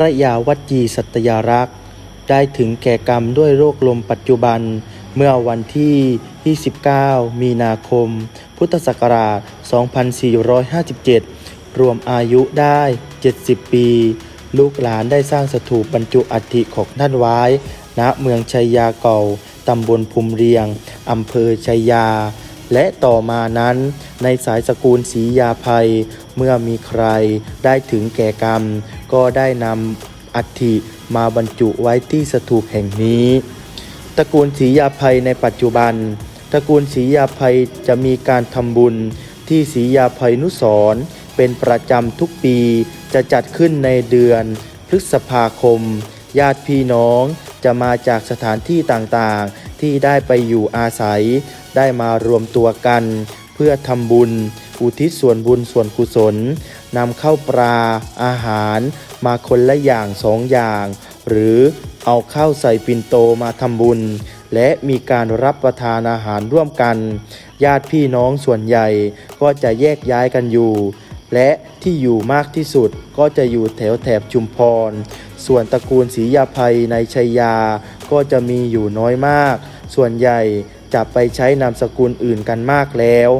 ระยาวัจีสัตยารักษ์ ได้ถึงแก่กรรมด้วยโรคลมปัจจุบัน เมื่อวันที่ 29 มีนาคม พุทธศักราช 2457 รวมอายุได้ 70 ปี ลูกหลานได้สร้างสถูปบรรจุอัฐิของท่านไว้ ณ เมืองชัยยาเก่า ตำบลภูมิเรียง อำเภอชัยยาและต่อมานั้นในสายสกุลศรียาภัย เมื่อมีใครได้ถึงแก่กรรม ก็ได้นำอัฐิมาบรรจุไว้ที่สถูปแห่งนี้ ตระกูลศรียาภัยในปัจจุบัน ตระกูลศรียาภัยจะมีการทำบุญที่ศรียาภัยนุสรเป็นประจำทุกปีจะจัดขึ้นในเดือนพฤษภาคม ญาติพี่น้องจะมาจากสถานที่ต่างๆ ที่ได้ไปอยู่อาศัย ได้มารวมตัวกัน เพื่อทำบุญ อุทิศส่วนบุญส่วนกุศล นำเข้าวปลาอาหารมาคนละอย่างสองอย่าง หรือเอาข้าวใส่ปิ่นโตมาทำบุญ และมีการรับประทานอาหารร่วมกัน ญาติพี่น้องส่วนใหญ่ก็จะแยกย้ายกันอยู่ และที่อยู่มากที่สุดก็จะอยู่แถวแถบชุมพร ส่วนตระกูลศรียาภัยในชัยยาก็จะมีอยู่น้อยมาก ส่วนใหญ่จะไปใช้นามสกุลอื่นกันมากแล้ว